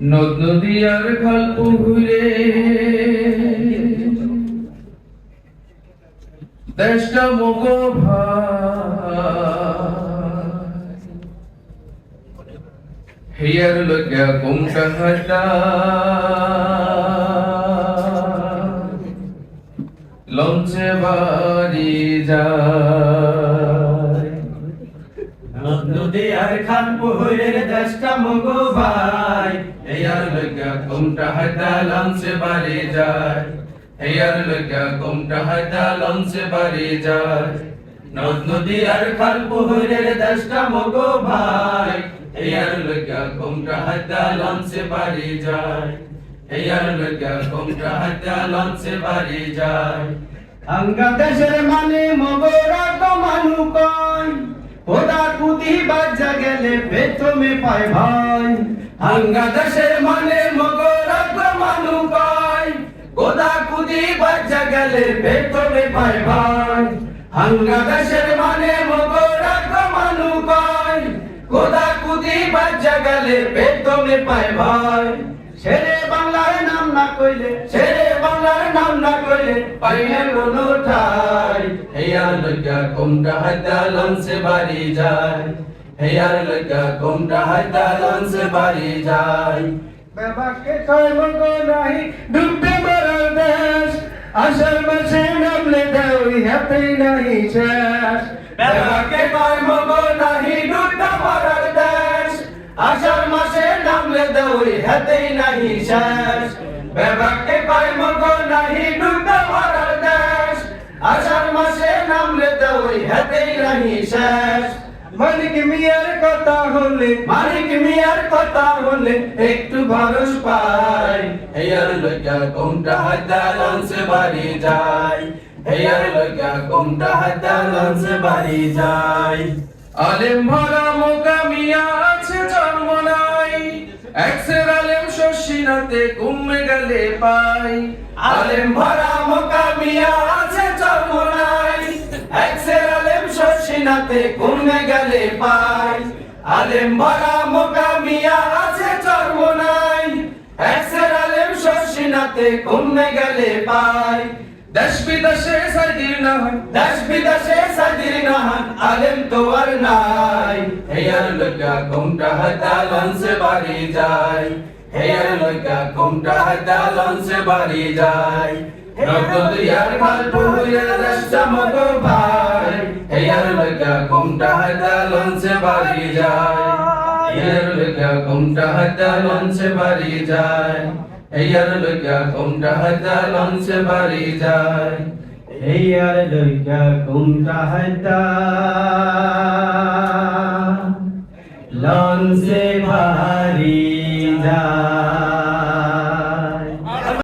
নদ খাল পুকুরে দেশটা ভাই হিয়ার লগা কোমটা হাটা। লঞ্চে বাড়ি যায় খান পুহুরের দেশটা মগো ভাই হিয়ার লগা কোমটা হাটা লঞ্চে বাড়ি যায়। হিয়ার লগা কোমটা হাটা লঞ্চে বাড়ি যায়। নদ নদী আর খাল পুকুরের দেশটা মগো ভাই হিয়ার লগা কোমটা হাটা লঞ্চে বাড়ি যায়। হিয়ার লগা কোমটা হাটা লঞ্চে বাড়ি যায়। আঙ্গা দেশের মানে মগরা তো মানু কয়। খোদা কুদি বাজা গেলে প্রথমে পায় ভাই। হাঙ্গা দেশের মানে মগরাগ মানু কয় গোদা কুদি বাচ্চা গেলে বেতনে পায় ভাই। হাঙ্গা দেশের মানে মগরাগ মানু কয় গোদা কুদি বাচ্চা গেলে বেতনে পায় ভাই। ছেড়ে বাংলার নাম না কইলে ছেড়ে বাংলার নাম না কইলে পাইলে কোনো ঠাই। হেয়ার লগা কোমটা হাতা লঞ্চে বাড়ি যায়। হেয়ার লগা কোমটা হাতা লঞ্চে বাড়ি যায়। বাবাকে কয় মগো নাই ডুববে মরার দেশ। আষাঢ় মাসে নামলে দাও হাতেই নাই শেষ। বাবাকে কয় মগো নাহি ডুবটা মরার দেশ। আষাঢ় দৌই হাতেই নাহি শেষ। বাবাকে কয় মগো নাহি দেশ। আষাঢ় মাসে নামলে হাতেই নাহি শেষ। মালিক মিয়ার কথা হলে, মালিক মিয়ার কথা হলে একটু ভরস পাই। হেয়ার লইয়া কোনটা হাতা লঞ্চে বাড়ি যায়। হেয়ার লইয়া কোনটা বাড়ি ভরা মোকা মিয়া আছে জন্ম নাই। এক্সের আলেম শশীনাতে কমে গেলে পাই। আলেম ভরা মোকা মিয়া আছে জন্ম নাই এক্সের আলেম শশীনাতে কমে গেলে পাই। আলেম ভরা মোকা মিয়া আছে জন্ম নাই এক্সের আলেম শশীনাতে কমে গেলে পাই। দেশ বিদেশে সাদির না দেশ বিদেশে সাদির না আলেম তো আর নাই। হেয়ার লগা কোনটা হাতা লঞ্চে বাড়ি যায়। হেয়ার লগা কোনটা হাতা লঞ্চে বাড়ি যায়। দেশটা মগো ভাই। হেয়ার লগা কোনটা হাতা লঞ্চে বাড়ি যায়। হেয়ার লগা কোনটা হাতা লঞ্চে বাড়ি যায়। হেয়ার লগা কোনটা হাতা লঞ্চে বাড়ি যায়। এই আর লইকা কুমটা হাইতা লঞ্চে ভারি যা